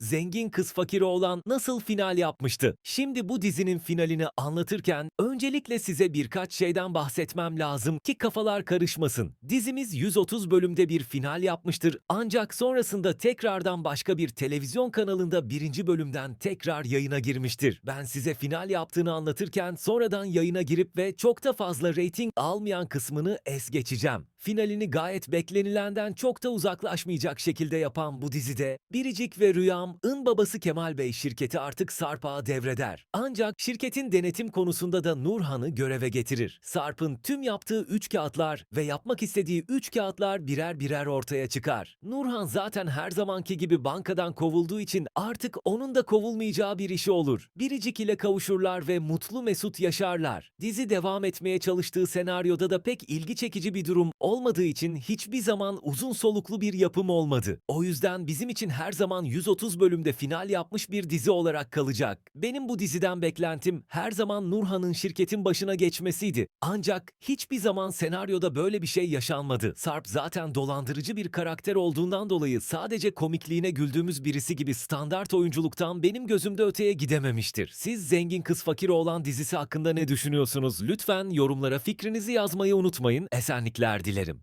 Zengin Kız Fakir Oğlan nasıl final yapmıştı? Şimdi bu dizinin finalini anlatırken öncelikle size birkaç şeyden bahsetmem lazım ki kafalar karışmasın. Dizimiz 130 bölümde bir final yapmıştır ancak sonrasında tekrardan başka bir televizyon kanalında birinci bölümden tekrar yayına girmiştir. Ben size final yaptığını anlatırken sonradan yayına girip ve çok da fazla reyting almayan kısmını es geçeceğim. Finalini gayet beklenilenden çok da uzaklaşmayacak şekilde yapan bu dizide Biricik ve Rüyam'ın babası Kemal Bey şirketi artık Sarp'a devreder. Ancak şirketin denetim konusunda da Nurhan'ı göreve getirir. Sarp'ın tüm yaptığı üç kağıtlar ve yapmak istediği üç kağıtlar birer birer ortaya çıkar. Nurhan zaten her zamanki gibi bankadan kovulduğu için artık onun da kovulmayacağı bir işi olur. Biricik ile kavuşurlar ve mutlu mesut yaşarlar. Dizi devam etmeye çalıştığı senaryoda da pek ilgi çekici bir durum olmadığı için hiçbir zaman uzun soluklu bir yapım olmadı. O yüzden bizim için her zaman 130 bölümde final yapmış bir dizi olarak kalacak. Benim bu diziden beklentim her zaman Nurhan'ın şirketin başına geçmesiydi. Ancak hiçbir zaman senaryoda böyle bir şey yaşanmadı. Sarp zaten dolandırıcı bir karakter olduğundan dolayı sadece komikliğine güldüğümüz birisi gibi standart oyunculuktan benim gözümde öteye gidememiştir. Siz Zengin Kız Fakir Oğlan dizisi hakkında ne düşünüyorsunuz? Lütfen yorumlara fikrinizi yazmayı unutmayın. Esenlikler dilerim.